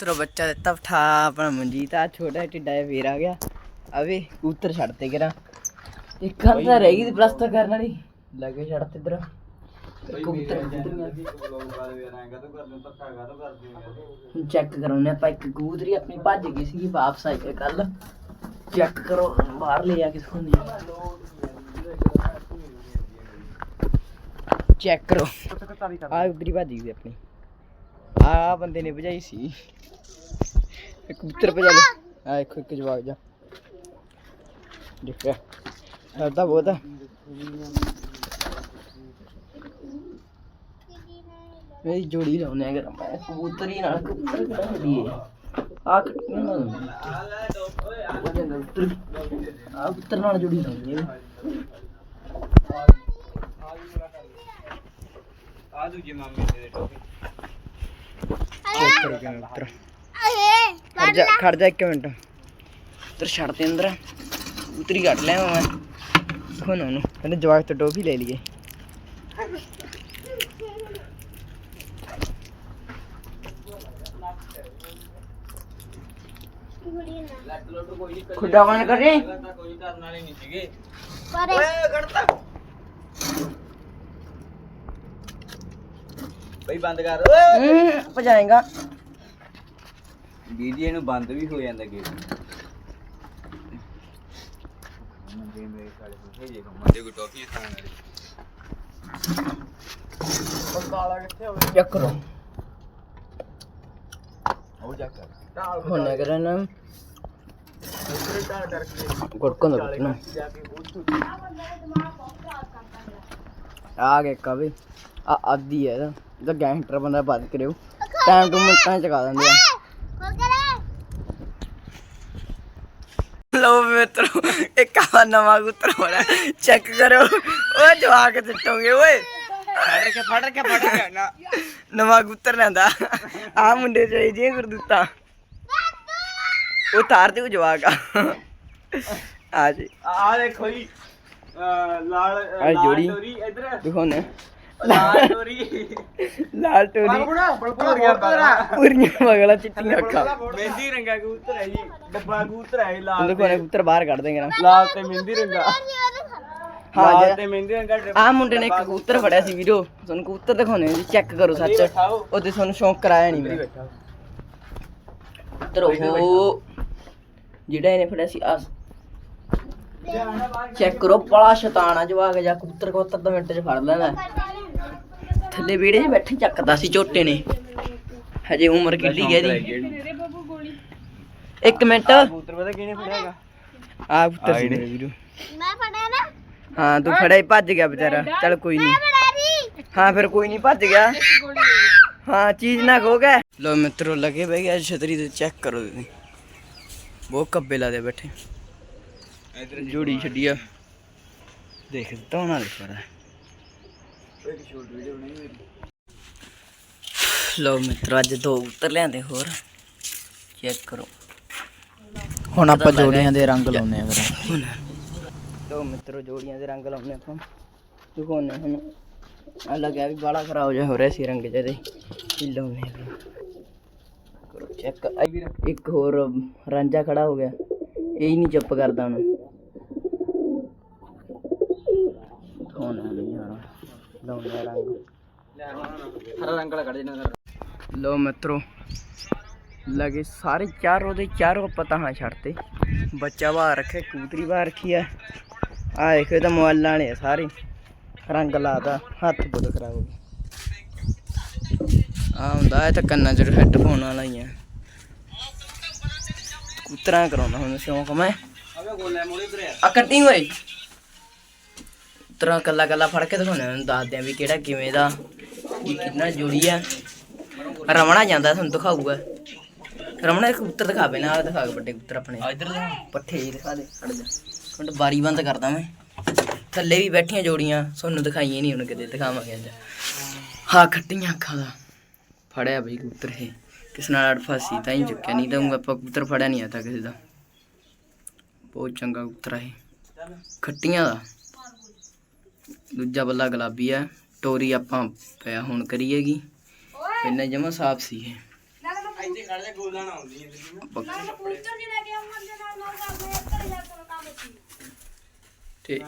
ਮਿੱਤਰੋ ਬੱਚਾ ਦਿੱਤਾ ਉਠਾ ਆਪਣਾ ਮਨਜੀਤ ਆ ਛੋਟਾ ਟਿੱਡਾ ਜਿਹਾ ਫੇਰ ਆ ਗਿਆ। ਅਵੇ ਕਬੂਤਰ ਛੱਡਤੇ ਕਰਾਂ ਇੱਕ ਤਾਂ ਰਹਿ ਗਈ ਸੀ ਪਲਸਤਰ ਕਰਨ ਵਾਲੀ। ਲੱਗੇ ਛੱਡਤੇ ਇਧਰ। ਕਬੂਤਰ ਹੁਣ ਚੈੱਕ ਕਰਾਉਣੇ ਆਪਾਂ ਇੱਕ ਕਬੂਤਰੀ ਆਪਣੀ ਭੱਜ ਗਈ ਸੀ ਵਾਪਸ ਆਈ ਹੈ ਕੱਲ ਚੈੱਕ ਕਰੋ ਬਾਹਰ ਲੈ ਆ ਕਿਸ ਹੁੰਦੀ ਚੈੱਕ ਕਰੋ। ਆ ਉਧਰੀ ਭੱਜ ਗਈ ਸੀ ਆਪਣੀ। ਆ ਬੰਦੇ ਨੇ ਭਜਾਈ ਸੀ। ਕਬੂਤਰ ਭਜਾ ਲਿਆ ਆ ਇੱਕ ਇੱਕ ਜਵਾਗ ਜਾ। ਦੇਖਿਆ? ਕਰਦਾ ਬਹੁਤ ਆ। ਮੇਰੀ ਜੋੜੀ ਲਾਉਨੇ ਅਗਰ ਮੈਂ ਕਬੂਤਰ ਹੀ ਨਾਲ ਕਬੂਤਰ ਕਿਹੜਾ ਲਈਏ ਆ ਕੱਟੀਆਂ ਨਾਲ ਆ ਕਬੂਤਰ ਨਾਲ ਜੋੜੀ ਲਾਉਣੀ ਹੈ ਆ ਦੂਜੇ ਮਾਮੇ ਦੇ ਟੋਪੀ। ਚੈੱਕ ਕਰੋ ਕਿਵੇਂ ਕਬੂਤਰ ਖੜ ਜਾ ਖੜ ਜਾ ਇੱਕ ਮਿੰਟ। ਉਧਰ ਛੱਡ ਤੇ ਅੰਦਰ। ਉਤਰੀ ਕੱਢ ਲਿਆ ਮੈਂ। ਹੁਣ ਉਹਨੂੰ। ਕਹਿੰਦੇ ਜਵਾਕ ਤੋਂ ਟੋਫੀ ਲੈ ਲਈਏ। ਖੁੱਡਾ ਕਰ ਕੋਈ ਕਰਨ ਵਾਲੇ ਨਹੀਂ ਸੀਗੇ। ਬਈ ਬੰਦ ਕਰ। ਓਏ! ਭਜਾਏਗਾ ਵੀਡੀਓ ਇਹਨੂੰ ਬੰਦ ਵੀ ਹੋ ਜਾਂਦਾ ਗੇਟ ਮੰਦੇ ਮੇਰੇ ਕਾਲੇ ਹੋ ਜੇ ਮੰਦੇ ਕੋ ਖਾਣ ਵਾਲੀ ਚੈੱਕ ਕਰੋ ਉਹ ਕਰ ਹੁਣ ਆ ਆਦੀ ਹੈ ਇਹਦਾ। ਇਹਦਾ ਗੈਂਗਸਟਰ ਬੰਦਾ ਬਾਤ ਕਰਿਓ। ਟਾਈਮ ਟੂ ਮਿੰਟਾਂ ਚ ਚਕਾ ਦਿੰਦੇ ਆ। ਲੋ ਮਿੱਤਰੋ ਇੱਕ ਆ ਨਵਾਂ ਗੁੱਤਰ ਹੋਣਾ ਚੈੱਕ ਕਰੋ ਓਏ ਜਵਾਕ ਦਿੱਟੋਗੇ ਓਏ। ਫੜ ਕੇ ਫੜ ਕੇ ਫੜ ਕੇ ਨਾ। ਨਵਾਂ ਗੁੱਤਰ ਲੈਂਦਾ। ਆ ਮੁੰਡੇ ਚਾਹੀਦੀ ਗੁਰਦੁੱਤਾ। ਉਹ ਤਾਰ ਤੇ ਉਹ ਜਵਾਕ ਆ। ਆ ਜੀ। ਆ ਦੇਖੋ ਜੀ ਲਾਲ ਲਾਲ ਜੋੜੀ। ਟੋਰੀ ਇਧਰ ਦਿਖਾਉਣੇ ਲਾਲ ਟੋਰੀ ਲਾਲ ਟੋਰੀ ਪੂਰੀਆਂ ਮਗਲਾ ਚਿੱਟੀਆਂ ਅੱਖਾਂ। ਮਹਿੰਦੀ ਰੰਗਾ ਕਬੂਤਰ ਹੈ ਜੀ ਡੱਬਾ ਕਬੂਤਰ ਹੈ ਲਾਲ ਦਿਖਾਉਣੇ ਪੁੱਤਰ ਬਾਹਰ ਕੱਢ ਦੇਂਗੇ ਨਾ। ਲਾਲ ਤੇ ਮਹਿੰਦੀ ਰੰਗਾ। ਹਾਂ ਤੇ ਮਹਿੰਦੀ ਰੰਗਾ ਆ ਮੁੰਡੇ ਨੇ ਇੱਕ ਕਬੂਤਰ ਫੜਿਆ ਸੀ ਵੀਡੀਓ ਤੁਹਾਨੂੰ ਕਬੂਤਰ ਦਿਖਾਉਣੇ ਜੀ ਚੈੱਕ ਕਰੋ ਸੱਚ। ਉਹਦੇ ਤੁਹਾਨੂੰ ਸ਼ੌਂਕ ਕਰਾਇਆ ਨਹੀਂ ਮੈਂ। ਬੈਠਾ। ਕਬੂਤਰ ਉਹ ਜਿਹੜਾ ਇਹਨੇ ਫੜਿਆ ਸੀ ਆ ਚੈੱਕ ਕਰੋ ਬੜਾ ਸ਼ੈਤਾਨ ਆ ਜਵਾਕ ਜਾ ਕਬੂਤਰ ਕੋ ਅੱਧਾ ਮਿੰਟ ਚ ਫੜ ਲੈਣਾ। ਥੱਲੇ ਵਿਹੜੇ 'ਚ ਬੈਠੇ ਚੱਕਦਾ ਸੀ ਝੋਟੇ ਨੇ। ਹਜੇ ਉਮਰ ਕਿੱਡੀ ਹੈ ਇਹਦੀ? ਇੱਕ ਮਿੰਟ। ਕਬੂਤਰ ਪਤਾ ਕਿਹਨੇ ਫੜਿਆਗਾ ਆ ਕਬੂਤਰ ਸੀ। ਮੇਰੇ ਵੀਰੋ। ਮੈਂ ਫੜਿਆ ਨਾ। ਹਾਂ ਤੂੰ ਫੜਿਆ ਹੀ ਭੱਜ ਗਿਆ ਵਿਚਾਰਾ। ਚੱਲ ਕੋਈ ਨਹੀਂ ਹਾਂ ਫਿਰ ਕੋਈ ਨਹੀਂ ਭੱਜ ਗਿਆ। ਹਾਂ ਚੀਜ਼ ਨਾ ਖੋ ਗਿਆ ਲੋ ਮਿੱਤਰੋ ਲਗੇ ਬਈ ਗਿਆ ਛਤਰੀ ਤੇ ਚੈੱਕ ਕਰੋ ਤੁਸੀਂ। ਬਹੁਤ ਕੱਬੇ ਲਾਦੇ ਬੈਠੇ। ਇਧਰ ਜੋੜੀ ਛੱਡੀ ਆ। ਦੇਖ ਤਾਂ ਨਾਲ ਪਰ ਇੱਕ ਛੋਟ ਵੀਡੀਓ ਬਣਾਈ ਮੇਰੀ ਲੋ ਮਿੱਤਰੋ ਅੱਜ ਦੋ ਉੱਤਰ ਲਿਆਂਦੇ ਹੋਰ। ਚੈੱਕ ਕਰੋ। ਹੁਣ ਆਪਾਂ ਜੋੜੀਆਂ ਦੇ ਰੰਗ ਲਾਉਨੇ ਆ ਫਿਰ। ਲੋ ਮਿੱਤਰੋ ਜੋੜੀਆਂ ਦੇ ਰੰਗ ਲਾਉਨੇ ਆਪਾਂ। ਦਿਖਾਉਨੇ ਹੁਣ ਆ ਲੱਗਿਆ ਵੀ ਬਾਲਾ ਖਰਾਬ ਜਿਹਾ ਹੋ ਰਿਹਾ ਸੀ ਰੰਗ ਜਿਹਦੇ ਲਾਉਨੇ ਆ। ਕਰੋ ਚੈੱਕ ਇੱਕ ਹੋਰ ਰਾਂਝਾ ਖੜਾ ਹੋ ਗਿਆ। ਇਹ ਹੀ ਨਹੀਂ ਚੁੱਪ ਕਰਦਾ ਹੁਣ। ਆ ਲਈ ਯਾਰ। ਲਾਉਨੇ ਆ ਰੰਗ। ਹਰਾ ਰੰਗ ਵਾਲਾ ਕੱਢ ਦੇਣਾ ਲੋ ਮਿੱਤਰੋ ਲਗੇ ਸਾਰੇ ਚਾਰੋਂ ਦੇ ਚਾਰੋਂ ਪਤਾ ਹਾਂ ਛੱਡਤੇ ਬੱਚਾ ਬਾਹਰ ਰੱਖੇ ਕੂਤਰੀ ਬਾਹਰ ਰੱਖੀ ਆ। ਆ ਦੇਖੋ ਇਹ ਤਾਂ ਮੋਬਾਈਲਾਂ ਵਾਲੇ ਸਾਰੇ। ਰੰਗ ਲਾਤਾ ਹੱਥ ਬਹੁਤ ਖਰਾਬ ਹੋ ਗਏ। ਆ ਹੁੰਦਾ ਇਹ ਤਾਂ ਕੰਨਾਂ 'ਚ ਹੈੱਡਫੋਨ ਵਾਲਾ ਹੀ ਆ। ਕੂਤਰਾਂ ਕਰਾਉਣਾ ਹੁਣ ਸ਼ੌਂਕ ਮੈਂ। ਆ ਕੱਟੀ ਹੋਏ ਤਰਾ ਕੱਲਾ ਕੱਲਾ ਫੜ ਕੇ ਦਿਖਾਉਣੇ ਉਹਨੂੰ ਦੱਸਦੇ ਆ ਵੀ ਕਿਹੜਾ ਕਿਵੇਂ ਦਾ ਕੀ ਕਿੰਨਾ ਜੋੜੀ ਆ। ਰਮਣਾ ਜਾਂਦਾ ਤੁਹਾਨੂੰ ਦਿਖਾਊਗਾ। ਰਮਣਾ ਇੱਕ ਕਬੂਤਰ ਦਿਖਾਵੇ ਨਾਲ ਦਿਖਾ ਕੇ ਵੱਡੇ ਕਬੂਤਰ ਆਪਣੇ। ਇਧਰ ਪੱਠੇ ਜਿਹੇ ਦਿਖਾ ਦੇ ਹਟ ਜਾ। ਹੁਣ ਬਾਰੀ ਬੰਦ ਕਰਦਾ ਮੈਂ। ਥੱਲੇ ਵੀ ਬੈਠੀਆਂ ਜੋੜੀਆਂ ਤੁਹਾਨੂੰ ਦਿਖਾਈਆਂ ਨਹੀਂ ਹੁਣ ਕਿਤੇ ਦਿਖਾਵਾਂਗੇ ਅੱਜ। ਹਾਂ ਖੱਟੀਆਂ ਅੱਖਾਂ ਦਾ। ਫੜਿਆ ਬਈ ਕਬੂਤਰ ਇਹ। ਕਿਸ ਨਾਲ ਅੜ ਫਾਸੀ ਤਾਂ ਹੀ ਚੁੱਕਿਆ ਨਹੀਂ ਤਾਂ ਆਪਾਂ ਕਬੂਤਰ ਫੜਿਆ ਨਹੀਂ ਆਤਾ ਕਿਸੇ ਦਾ। ਬਹੁਤ ਚੰਗਾ ਕਬੂਤਰ ਹੈ ਖੱਟੀਆਂ ਦਾ। ਦੂਜਾ ਬੱਲਾ ਗੁਲਾਬੀ ਆ। ਟੋਰੀ ਆਪਾਂ ਪਿਆ ਹੁਣ ਕਰੀਏਗੀ। ਪਹਿਲਾਂ ਜਮਾ ਸਾਫ਼ ਸੀ ਇਹ ਤੇ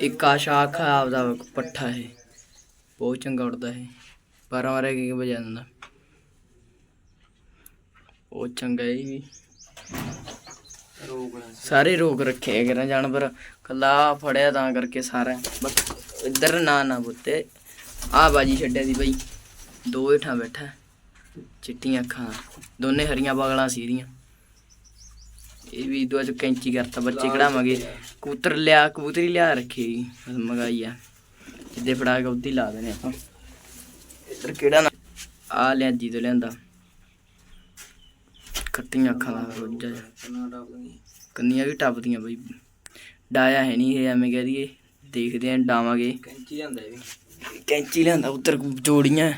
ਇੱਕ ਆ ਸ਼ਾਖ ਆ ਆਪਦਾ ਪੱਠਾ ਹੈ ਬਹੁਤ ਚੰਗਾ ਉੱਡਦਾ ਹੈ 12 ਵਾਰੇ ਕੀ ਵਜਾ ਦਿੰਦਾ। ਉਹ ਚੰਗਾ ਹੈ ਵੀ। ਸਾਰੇ ਰੋਕ ਰੱਖੇ ਹੈਗੇ ਨਾ ਜਾਨਵਰ। ਕੱਲਾ ਫੜਿਆ ਤਾਂ ਕਰਕੇ ਸਾਰਾ। ਬਸ ਇੱਧਰ ਨਾ ਨਾ ਬੁੱਤੇ। ਆ ਬਾਜੀ ਛੱਡਿਆ ਦੀ ਬਈ। ਦੋ ਹੇਠਾਂ ਬੈਠਾ। ਚਿੱਟੀਆਂ ਅੱਖਾਂ। ਦੋਨੇ ਹਰੀਆਂ ਬਗਲਾਂ ਸੀ ਇਹਦੀਆਂ। ਇਹ ਵੀ ਦੋ ਚ ਕੈਂਚੀ ਕਰਤਾ ਬੱਚੇ ਕਢਾਵਾਂਗੇ। ਕਬੂਤਰ ਲਿਆ ਕਬੂਤਰੀ ਲਿਆ ਰੱਖੀ ਮਗਾਈ ਆ। ਜਿੱਦੇ ਫੜਾ ਕੇ ਉੱਦੀ ਲਾ ਦੇਣੇ ਆਪਾਂ। ਇੱਧਰ ਕਿਹੜਾ ਨਾ ਆ ਲਿਆ ਜੀ ਤੋਂ ਲਿਆਂਦਾ। ਖੱਟੀਆਂ ਅੱਖਾਂ ਦਾ ਰੋਜਾ। ਕੰਨੀਆਂ ਵੀ ਟੱਪਦੀਆਂ ਬਈ। ਡਾਇਆ ਹੈ ਨਹੀਂ ਇਹ ਐਵੇਂ ਕਹਿ ਦਈਏ। ਦੇਖਦੇ ਆਂ ਡਾਵਾਂਗੇ। ਕੈਂਚੀ ਜਾਂਦਾ ਇਹ ਵੀ। ਕੈਂਚੀ ਲਿਆਂਦਾ ਉੱਧਰ ਜੋੜੀਆਂ।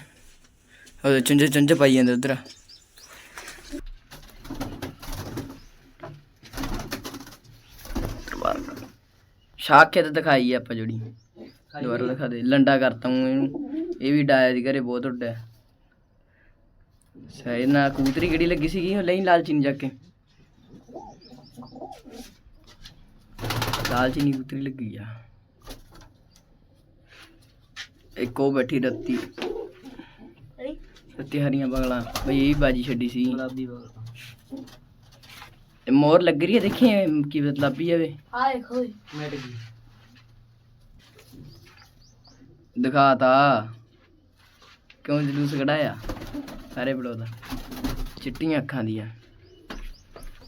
ਉਹ ਚੁੰਝੇ ਚੁੰਝੇ ਪਾਈ ਜਾਂਦੇ ਉੱਧਰ। ਸ਼ਾਖੇ ਤੇ ਦਿਖਾਈ ਆ ਆਪਾਂ ਜੋੜੀ ਦੁਬਾਰਾ ਦਿਖਾ ਦੇ। ਲੰਡਾ ਕਰਤਾ ਹੂੰ ਇਹਨੂੰ। ਇਹ ਵੀ ਡਾਇਆ ਦੀ ਘਰੇ ਬਹੁਤ ਉੱਡਿਆ ਸਹੀ ਨਾ ਕਬੂਤਰੀ ਕਿਹੜੀ ਲੱਗੀ ਸੀਗੀ? ਲਈ ਲਾਲਚੀ ਨੂੰ ਜਾ ਕੇ। ਲਾਲਚੀ ਨਹੀਂ ਕਬੂਤਰੀ ਲੱਗੀ ਆ। ਇੱਕ ਉਹ ਬੈਠੀ ਰੱਤੀ। ਰੱਤੀ ਹਰੀਆਂ ਬਗਲਾਂ। ਬਈ ਇਹ ਵੀ ਬਾਜੀ ਛੱਡੀ ਸੀ। ਗੁਲਾਬੀ ਬਗਲ ਇਹ ਮੋਰ ਲੱਗ ਰਹੀ ਹੈ ਦੇਖੀ ਕੀ ਲੱਭੀ ਜਾਵੇ ਮਿਟ ਗਈ। ਦਿਖਾਤਾ ਕਿਉਂ ਜਲੂਸ ਕਢਾਇਆ? ਸਾਰੇ ਬੜੋ ਦਾ। ਚਿੱਟੀਆਂ ਅੱਖਾਂ ਦੀਆਂ।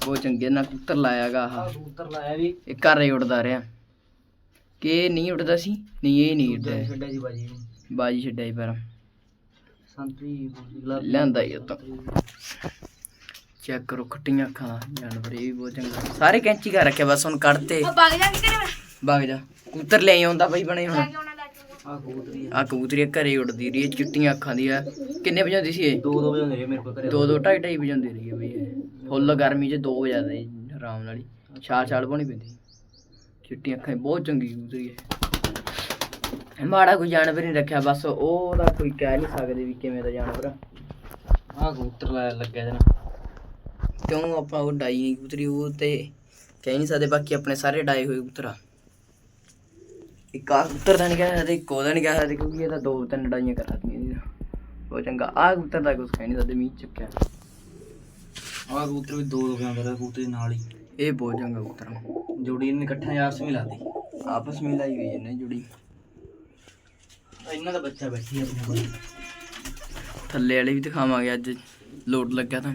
ਬਹੁਤ ਚੰਗੇ ਨਾ ਕੁੱਤਰ ਲਾਇਆਗਾ ਆਹ। ਕਬੂਤਰ ਲਾਇਆ ਵੀ। ਇਹ ਘਰ ਹੀ ਉੱਡਦਾ ਰਿਹਾ। ਕਿ ਇਹ ਨਹੀਂ ਉੱਡਦਾ ਸੀ? ਨਹੀਂ ਇਹ ਨਹੀਂ ਉੱਡਦਾ ਛੱਡਿਆ ਜੀ ਬਾਜੀ ਨੂੰ। ਬਾਜੀ ਛੱਡਿਆ ਹੀ ਪਰ ਸੰਤਰੀ ਗੁਲਾਬੀ ਲਿਆਂਦਾ ਹੀ ਉਹ ਤਾਂ ਚੈੱਕ ਕਰੋ ਖੱਟੀਆਂ ਅੱਖਾਂ ਦਾ। ਜਾਨਵਰ ਇਹ ਵੀ ਬਹੁਤ ਚੰਗਾ। ਸਾਰੇ ਕੈਂਚੀ ਕਰ ਰੱਖਿਆ ਬਸ ਹੁਣ ਕੱਢਤੇ। ਵਗ ਜਾ ਕਬੂਤਰ ਲੈ ਆਉਂਦਾ ਬਈ ਬਣੇ ਹੁਣ। ਆ ਕਬੂਤਰੀ ਆ। ਕਬੂਤਰੀ ਘਰੇ ਉੱਡਦੀ ਰਹੀ ਹੈ ਚਿੱਟੀਆਂ ਅੱਖਾਂ ਦੀ ਆ। ਕਿੰਨੇ ਵਜਾਉਂਦੀ ਸੀ ਇਹ? ਦੋ ਦੋ ਵਜੇ ਹੁੰਦੇ ਰਹੇ ਮੇਰੇ ਕੋਲ ਘਰੇ। ਦੋ ਦੋ ਢਾਈ ਢਾਈ ਵਜਾਉਂਦੀ ਰਹੀ ਹੈ ਬਈ ਇਹ। ਫੁੱਲ ਗਰਮੀ 'ਚ ਦੋ ਵਜਾਦੇ ਆਰਾਮ ਨਾਲ ਹੀ। ਛਾਲ ਛਾਲ ਪਾਉਣੀ ਪੈਂਦੀ ਚਿੱਟੀਆਂ ਅੱਖਾਂ ਬਹੁਤ ਚੰਗੀ ਕਬੂਤਰੀ ਹੈ। ਮਾੜਾ ਕੋਈ ਜਾਨਵਰ ਨਹੀਂ ਰੱਖਿਆ ਬਸ ਉਹਦਾ ਕੋਈ ਕਹਿ ਨਹੀਂ ਸਕਦੇ ਵੀ ਕਿਵੇਂ ਦਾ ਜਾਨਵਰ ਆ। ਕਬੂਤਰ ਲਾਇਆ ਲੱਗਿਆ ਜਨਾ ਕਿਉਂ ਆਪਾਂ ਉਹ ਡਾਈ ਨਹੀਂ ਕਬੂਤਰੀ ਉਹ ਤੇ ਕਹਿ ਨਹੀਂ ਸਕਦੇ ਬਾਕੀ ਆਪਣੇ ਸਾਰੇ ਡਾਏ ਹੋਏ ਕਬੂਤਰ ਆ। ਇੱਕ ਆ ਕਬੂਤਰ ਦਾ ਨਹੀਂ ਕਹਿ ਸਕਦੇ ਇੱਕ ਉਹਦਾ ਨਹੀਂ ਕਹਿ ਸਕਦੇ ਕਿਉਂਕਿ ਇਹ ਤਾਂ ਦੋ ਤਿੰਨ ਡਾਈਆਂ ਕਰ ਸਕਦੀਆਂ ਇਹਦੀਆਂ। ਬਹੁਤ ਚੰਗਾ। ਆ ਕਬੂਤਰ ਦਾ ਕੁਝ ਕਹਿ ਨਹੀਂ ਸਕਦੇ ਮੀਂਹ ਚੱਕਿਆ। ਆ ਕਬੂਤਰ ਵੀ ਦੋ ਦੋ ਗਿਆ ਮੇਰਾ ਕਬੂਤਰ ਦੇ ਨਾਲ ਹੀ। ਇਹ ਬਹੁਤ ਚੰਗਾ ਕਬੂਤਰ ਆ। ਜੋੜੀ ਇਹਨੇ ਇਕੱਠਾ ਯਾਰ ਸਮੀ ਲਾਦੀ ਆਪਸ ਵਿੱਚ ਲਾਈ ਹੋਈ ਇਹਨੇ ਜੁੜੀ। ਇਹਨਾਂ ਦਾ ਬੱਚਾ ਬੈਠੀ ਆਪਣੇ ਕੋਲ। ਥੱਲੇ ਵਾਲੇ ਵੀ ਦਿਖਾਵਾਂਗੇ ਅੱਜ ਲੋਡ ਲੱਗਿਆ ਤਾਂ।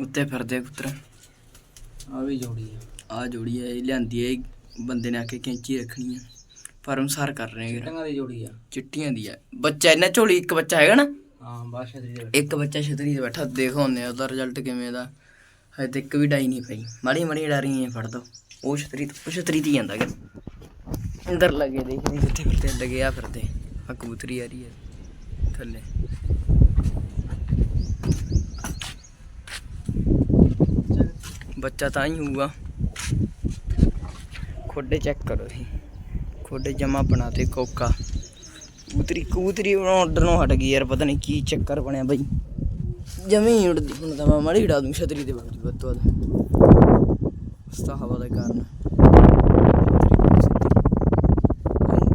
ਉੱਤੇ ਫਿਰਦੇ ਆ ਕਬੂਤਰ ਆ ਵੀ ਜੋੜੀ ਆ। ਆ ਜੋੜੀ ਹੈ ਇਹ ਲਿਆਂਦੀ ਹੈ ਬੰਦੇ ਨੇ ਆ ਕੇ ਕੈਂਚੀ ਰੱਖਣੀ ਆ। ਫਾਰਮ ਸਾਰ ਕਰ ਰਹੇ ਨੇ ਟੰਗਾ ਦੀ ਜੋੜੀ ਆ। ਚਿੱਟੀਆਂ ਦੀ ਆ। ਬੱਚਾ ਇਹਨਾਂ ਝੋਲੀ ਇੱਕ ਬੱਚਾ ਹੈਗਾ ਨਾ? ਹਾਂ ਬਾਦਸ਼ਾਹ ਦੀ ਇੱਕ ਬੱਚਾ ਛਤਰੀ ਤੇ ਬੈਠਾ ਦੇਖਾਉਂਦੇ ਆ ਉਹਦਾ ਰਿਜ਼ਲਟ ਕਿਵੇਂ ਦਾ। ਹਜੇ ਤੱਕ ਵੀ ਡਾਈ ਨਹੀਂ ਪਈ। ਮਾੜੀ ਮਾੜੀ ਡਾਰੀਆਂ ਫੜ ਦੋ। ਉਹ ਛਤਰੀ ਉਹ ਛਤਰੀ ਤੇ ਜਾਂਦਾ ਕਿ ਅੰਦਰ ਲੱਗੇ ਦੇਖਦੇ ਕਿੱਥੇ ਕਿੱਥੇ ਲੱਗੇ ਆ ਫਿਰਦੇ। ਆ ਕਬੂਤਰੀ ਆ ਰਹੀ ਹੈ। ਥੱਲੇ। ਬੱਚਾ ਤਾਂ ਹੀ ਹੋਊਗਾ। ਖੋਡੇ ਚੈੱਕ ਕਰੋ ਤੁਸੀਂ ਖੋਡੇ ਜਮਾ ਬਣਾਤੇ ਕੋਕਾ। ਕਬੂਤਰੀ ਕਬੂਤਰੀ ਆਰਡਰ ਨੂੰ ਹਟ ਗਈ ਯਾਰ, ਪਤਾ ਨਹੀਂ ਕੀ ਚੱਕਰ ਬਣਿਆ ਬਈ। ਜਮੀ ਹੀ ਉੜਦੀ ਹੁਣ ਤਾਂ ਮੈਂ ਮੜੀ ਡਾ ਦੂੰ ਛਤਰੀ ਤੇ ਬਗਦੀ ਵੱਧ ਤੋਂ ਵੱਧ। ਉਸਤਾ ਹਵਾ ਦਾ ਕਾਰਨ।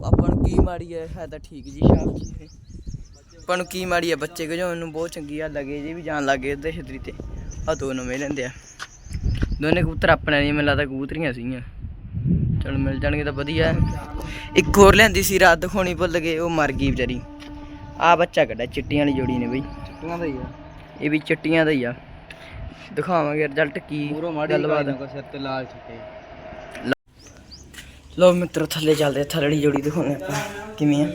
ਆਪਾਂ ਨੂੰ ਕੀ ਮਾੜੀ ਹੈ? ਹੈ ਤਾਂ ਠੀਕ ਜੀ ਸ਼ਾਮ ਜੀ। ਆਪਾਂ ਨੂੰ ਕੀ ਮਾੜੀ ਹੈ? ਬੱਚੇ ਕੋ ਜੋ ਬਹੁਤ ਚੰਗੀ ਆ ਲੱਗੇ ਜੀ ਵੀ ਜਾਣ ਲੱਗੇ ਉਹਦੇ ਛਤਰੀ ਤੇ। ਆ ਦੋ ਨਵੇਂ ਲੈਂਦੇ ਆ। ਦੋਨੇ ਕਬੂਤਰ ਆਪਣੇ ਨਹੀਂ ਮੈਨੂੰ ਲੱਗਦਾ ਕਬੂਤਰੀਆਂ ਸੀਗੀਆਂ। ਚਲ ਮਿਲ ਜਾਣਗੇ ਤਾਂ ਵਧੀਆ। ਇੱਕ ਹੋਰ ਲੈਂਦੀ ਸੀ, ਰਾਤ ਦਿਖਾਉਣੀ ਭੁੱਲ ਗਏ, ਉਹ ਮਰ ਗਈ ਵਿਚਾਰੀ। ਆ ਬੱਚਾ ਕੱਢਿਆ, ਚਿੱਟੀਆਂ ਵਾਲੀ ਜੋੜੀ ਨੇ ਬਈ। ਚਿੱਟੀਆਂ ਦਾ ਹੀ ਆ। ਇਹ ਵੀ ਚਿੱਟੀਆਂ ਦਾ ਹੀ ਆ। ਦਿਖਾਵਾਂਗੇ ਰਿਜ਼ਲਟ ਕੀ ਗੱਲਬਾਤ ਸਿਰ ਤੇ ਲਾਲ ਛਿੱਟੇ। ਲੋ ਮਿੱਤਰੋ ਥੱਲੇ ਚੱਲਦੇ ਥੱਲੜੀ ਜੋੜੀ ਦਿਖਾਉਂਦੇ ਆਪਾਂ। ਕਿਵੇਂ ਆ?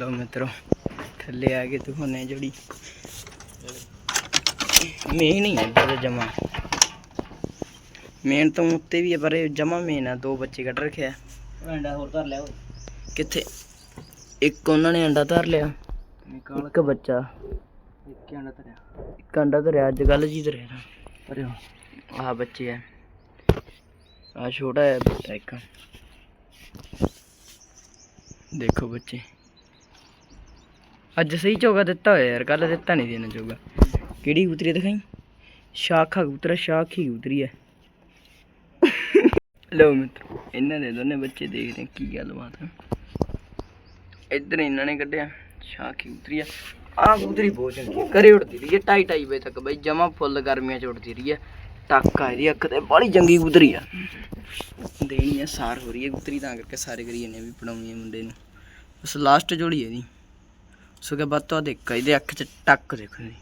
ਲੋ ਮਿੱਤਰੋ ਥੱਲੇ ਆ ਕੇ ਦਿਖਾਉਂਦੇ ਆ ਜੋੜੀ। ਮੇਨ ਨਹੀਂ ਹੈ ਤੇ ਜਮਾ। ਮੇਨ ਤਾਂ ਉੱਤੇ ਵੀ ਹੈ ਪਰ ਇਹ ਜਮਾ ਮੇਨ ਆ। ਦੋ ਬੱਚੇ ਕੱਢ ਰੱਖਿਆ ਅੰਡਾ ਹੋਰ ਧਰ ਲਿਆ ਓਏ। ਕਿੱਥੇ? ਇੱਕ ਉਹਨਾਂ ਨੇ ਅੰਡਾ ਧਰ ਲਿਆ। ਇੱਕ ਬੱਚਾ। ਇੱਕ ਅੰਡਾ ਧਰਿਆ। ਇੱਕ ਅੰਡਾ ਧਰਿਆ ਅੱਜ ਕੱਲ ਜੀ ਧਰਿਆ ਨਾ। ਆਹ ਬੱਚੇ ਆ। ਆ ਛੋਟਾ ਹੈ ਬੱਚਾ ਇੱਕ। ਦੇਖੋ ਬੱਚੇ। ਅੱਜ ਸਹੀ ਚੋਗਾ ਦਿੱਤਾ ਹੋਇਆ ਯਾਰ ਕੱਲ ਦਿੱਤਾ ਨਹੀਂ ਦੇਣਾ ਚੋਗਾ। ਕਿਹੜੀ ਆ ਦਿਖਾਈ? ਸ਼ਾਖਾ ਕਬੂਤਰ ਸ਼ਾਖ ਹੀ ਕਬੂਤਰੀ ਹੈ ਲਓ ਮਿੱਤਰ ਇਹਨਾਂ ਦੇ ਦੋਨੇ ਬੱਚੇ ਦੇਖਦੇ ਕੀ ਗੱਲਬਾਤ ਹੈ ਇੱਧਰ ਇਹਨਾਂ ਨੇ ਕੱਢਿਆ। ਸ਼ਾਖ ਕਬੂਤਰੀ ਆ? ਆਹ ਕਬੂਤਰੀ ਬਹੁਤ ਚੰਗੀ ਹੈ ਘਰੇ ਉੜਦੀ ਰਹੀ ਹੈ ਢਾਈ ਢਾਈ ਵਜੇ ਤੱਕ ਬਈ ਜਮਾ ਫੁੱਲ ਗਰਮੀਆਂ ਚ ਉੜਦੀ ਰਹੀ ਹੈ ਟੱਕਾ ਇਹਦੀ ਅੱਖ ਤੇ ਬੜੀ ਚੰਗੀ ਕਬੂਤਰੀ ਆ। ਦੇਣੀ ਆ ਸਾਰ ਹੋ ਰਹੀ ਹੈ ਕਬੂਤਰੀ ਤਾਂ ਕਰਕੇ ਸਾਰੇ ਕਰੀ ਜਾਂਦੇ ਆ ਵੀ ਪੜਾਉਣੀ ਹੈ ਮੁੰਡੇ ਨੂੰ। ਬਸ ਲਾਸਟ ਜੋੜੀ ਹੈ ਇਹਦੀ। ਸੋ ਕਿ ਬੱਤੋ ਦੇਖ ਇਹਦੇ ਅੱਖ 'ਚ ਟੱਕ ਦੇਖੋ ਜੀ।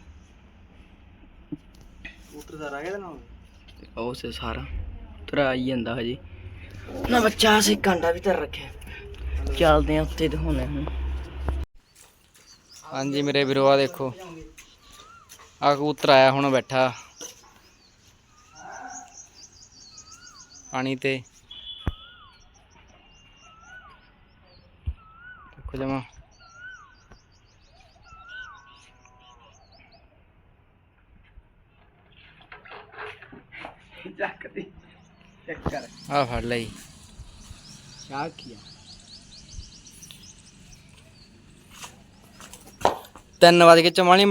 ਕਬੂਤਰ ਦਾ ਰਹਿ ਗਿਆ ਨਾ ਉਹ ਸੇ ਸਾਰਾ ਤਰਾ ਆਈ ਜਾਂਦਾ ਹਜੇ। ਨਾ ਬੱਚਾ ਸੇ ਕਾਂਡਾ ਵੀ ਧਰ ਰੱਖਿਆ। ਚੱਲਦੇ ਆ ਉੱਤੇ ਦਿਖਾਉਣੇ ਹੁਣ। ਹਾਂਜੀ ਮੇਰੇ ਵੀਰੋ ਆ ਦੇਖੋ। ਆ ਕਬੂਤਰ ਆਇਆ ਹੁਣ ਬੈਠਾ। ਪਾਣੀ ਤੇ। ਦੇਖੋ ਜਮਾ। ਚੱਕਦੀ ਚੱਕਰ ਆ ਫੜ ਲਈ। ਸ਼ਾਹ ਕੀਆ ਤਿੰਨ ਵਜ ਕੇ 44 ਮਿੰਟ